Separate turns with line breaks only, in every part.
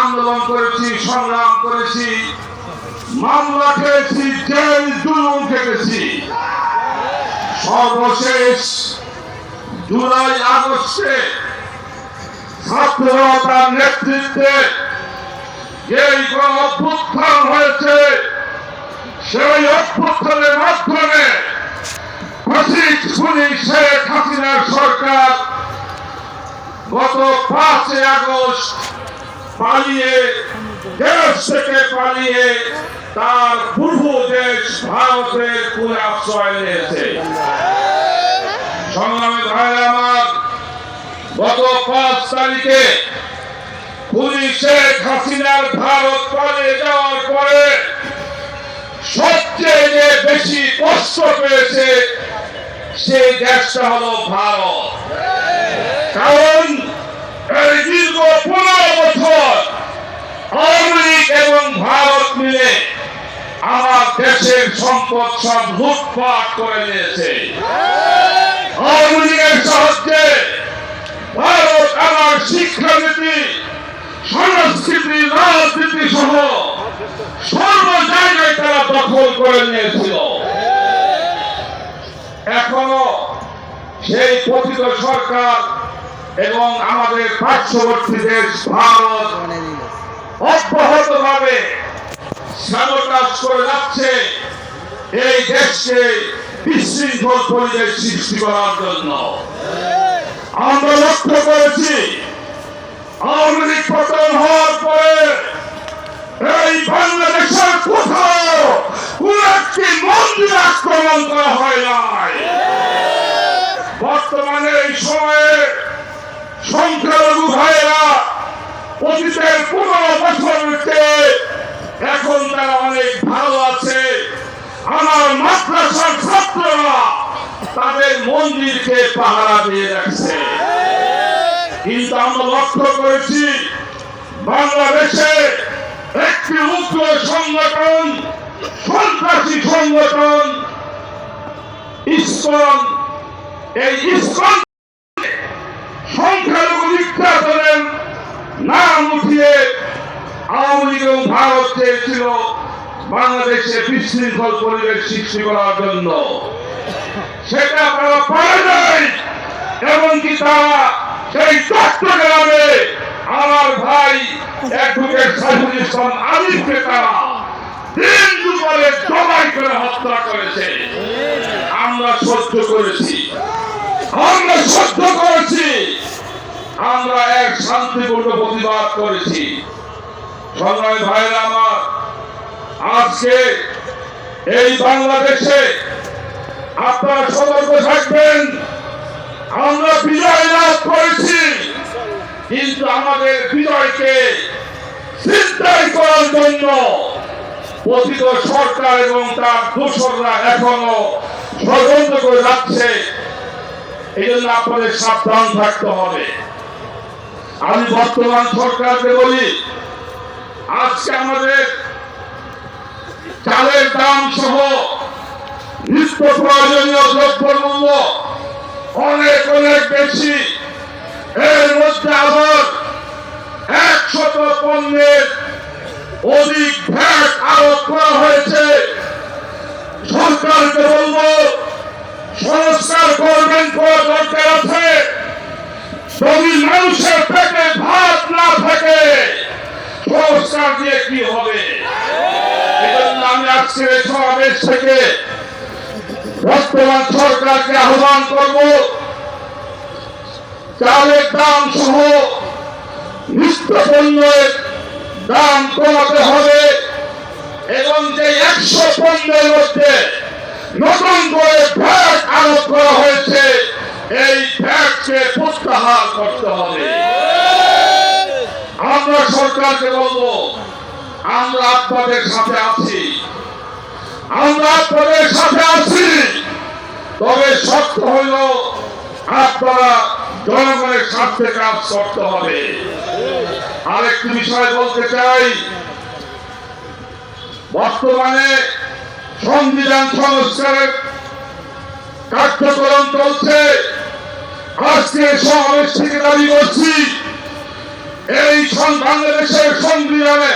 আন্দোলন করেছি, সংগ্রাম করেছি, মামলা খেয়েছি, জেল, জুলুম খেটেছি। সর্বশেষ জুলাই আগস্টে ছাত্ররা তার নেতৃত্বে যেই অভ্যুত্থান হয়েছে, সেই অভ্যুত্থানের মাধ্যমে ফসিক খুনি শেখ হাসিনার সরকার গত পাঁচই আগস্ট পালিয়ে, দেশ থেকে পালিয়ে তার পূর্ব দেশ ভারতের কোন আশ্রয় নিয়েছে। সংগ্রামী ভাই আমার, গত পাঁচ তারিখে খুনি শেখ হাসিনার ভারত পালিয়ে যাওয়ার পরে সবচেয়ে যে বেশি কষ্ট পেয়েছে সেই দেশটা হলো ভারত। কারণ এই দীর্ঘ পনেরো বছর আওয়ামী এবং ভারত মিলে আমার দেশের সম্পদ সব লুটপাট করে নিয়েছে। আওয়ামী লীগের সাহায্যে ভারত আমার শিক্ষানীতি সংস্কৃতি রাজনীতি সহ সর্ব জায়গায় তারা দখল করে নিয়েছিল। এখনও সেই পতিত সরকার এবং আমাদের পার্শ্ববর্তী দেশ ভারত অব্যাহত ভাবে সাবোটাজ করে যাচ্ছে এই দেশকে বিশৃঙ্খল পরিবেশ সৃষ্টি করার জন্য। আমরা লক্ষ্য করেছি আওয়ামী পতন হওয়ার পরে এই বাংলাদেশের কোথাও কোন একটি মন্দির আক্রমণ করা হয় নাই। বর্তমানে এই সময়ে সংখ্যালঘু ভাইয়েরা অতীতের পনেরো বছরকে এখন তারা অনেক ভালো আছে। আমার মাদ্রাসার ছাত্ররা তাদের মন্দিরকে পাহারা দিয়ে রাখছে। কিন্তু আমরা লক্ষ্য করেছি বাংলাদেশে একটি উগ্র সংগঠন, সন্ত্রাসী সংগঠন, ইসকন। এই ইসকন সংখ্যালঘু নির্যাতনের নাম উঠিয়ে আওয়ামী লীগ এবং ভারত চেয়েছিল বাংলাদেশে বিশৃঙ্খল পরিবেশ সৃষ্টি করার জন্য। সেটা তারা পারে নাই, এমনকি তারা সেই চট্টগ্রামে আমার ভাই অ্যাডভোকেট সাইফুল ইসলাম আলিফকে তারা দিন দুপুরে জবাই করে হত্যা করেছে। আমরা সহ্য করেছি। আমরা সহ্য করেছি। আমরা এক শান্তিপূর্ণ প্রতিবাদ করেছি। সংগ্রামী ভাইরা আমার, আজকে এই বাংলাদেশে আপনারা সতর্ক থাকবেন। আমরা বিজয় লাভ করেছি, কিন্তু আমাদের বিজয়কে চিন্তাই করার জন্য পতিত সরকার এবং তার দোসররা এখনও ষড়যন্ত্র করে যাচ্ছে। এই জন্য আপনাদের সাবধান থাকতে হবে। আমি বর্তমান সরকারকে বলি, আজকে আমাদের চালের দাম সহ নিত্য প্রয়োজনীয় দ্রব্যমূল্য অনেক অনেক বেশি। এর মধ্যে আবার একশত পণ্যের অধিক ভ্যাট আরোপ করা হয়েছে। সরকারকে বলব, সংস্কার করবেন করা দরকার আছে। যদি মানুষের পেটে ভাত না থাকে, সংস্কার দিয়ে কি হবে? আমি আজকে এই সমাবেশ থেকে বর্তমান সরকারকে আহ্বান করব। চালের দাম সহ নিত্য পণ্যের দাম কমাতে হবে এবং যে একশো পণ্যের মধ্যে নতুন করে ভ্যাট আরোপ করা হয়েছে, এই ভ্যাটকে প্রত্যাহার করতে হবে। আমরা সরকারকে বলব, আমরা আপনাদের সাথে আছি। আমরা আপনাদের সাথে আছি। তবে সত্য হইল আপনারা জনগণের স্বার্থে কাজ করতে হবে। আরেকটি বিষয় বলতে চাই, বর্তমানে সংবিধান সংস্কারের কার্যক্রম চলছে। আজকে সমাবেশ থেকে দাবি করছি, এই বাংলাদেশের সংবিধানে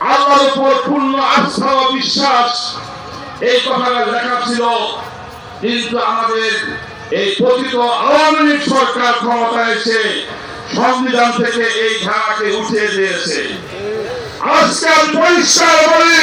আল্লাহর উপর পূর্ণ আস্থা ও বিশ্বাস। এই কথাটা লেখা ছিল, কিন্তু আমাদের এই পতিত আওয়ামী লীগ সরকার ক্ষমতায় এসে সংবিধান থেকে এই ধারাকে উঠিয়ে দিয়েছে। আজকাল পরিষ্কার বলি